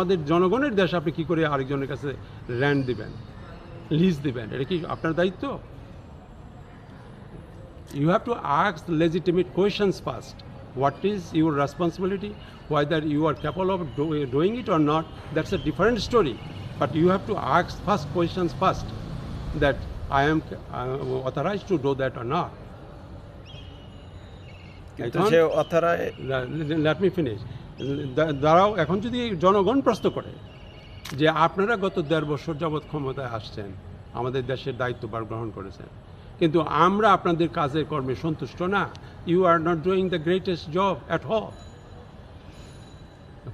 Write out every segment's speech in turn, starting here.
আমাদের জনগণের দেশ আপনি কি করে আরেকজনের কাছে ল্যান্ড দিবেন লিজ দিবেন এটা কি আপনার দায়িত্ব you have to ask legitimate questions first. What is your responsibility? Whether you are capable of do, doing it or not, that's a different story. But you have to ask first questions first that I am uh, authorized to do that or not. কিন্তু এখন- সে দাঁড়াও, এখন যদি জনগণ প্রশ্ন করে যে আপনারা গত দেড় বছর যাবৎ ক্ষমতায় আসছেন, আমাদের দেশের দায়িত্বভার গ্রহণ করেছেন, কিন্তু আমরা আপনাদের কাজের কর্মে সন্তুষ্ট না you are not doing the greatest job at all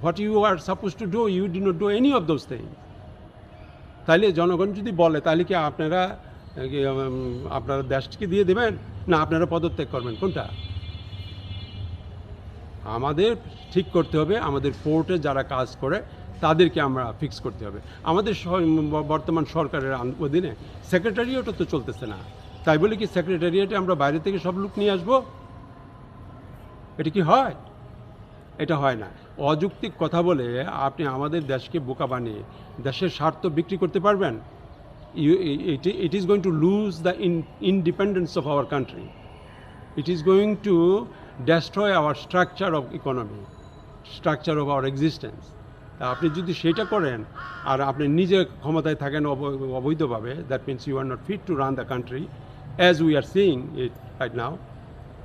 what you are suppose to do you did not do any of those thing তাহলে জনগণ যদি বলে তাহলে কি আপনারা আপনারা দেশকে দিয়ে দেবেন? না, আপনারা পদত্যাগ করবেন, কোনটা? আমাদের ঠিক করতে হবে, আমাদের পোর্টে যারা কাজ করে, তাদেরকে আমরা ফিক্স করতে হবে। আমাদের বর্তমান সরকারের অধীনে সেক্রেটারিয়েটও তো চলতেছে না। তাই বলে কি সেক্রেটারিয়েটে আমরা বাইরে থেকে সব লোক নিয়ে আসব? এটা কি হয়? এটা হয় না। অযৌক্তিক কথা বলে আপনি আমাদের দেশকে বোকা বানিয়ে দেশের স্বার্থ বিক্রি করতে পারবেন? It is going to lose the in independence of our country it is going to destroy our structure of economy, structure of our existence. তা আপনি যদি সেটা করেন আর আপনি নিজে ক্ষমতায় থাকেন অবৈধভাবে that means you are not fit to run the country as we are seeing it right now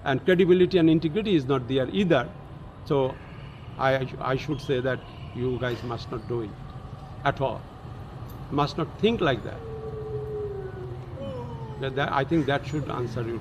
and credibility and integrity is not there either. So I, I should say that you guys must not do it at all. Must not think like that. That, that, I think that should answer your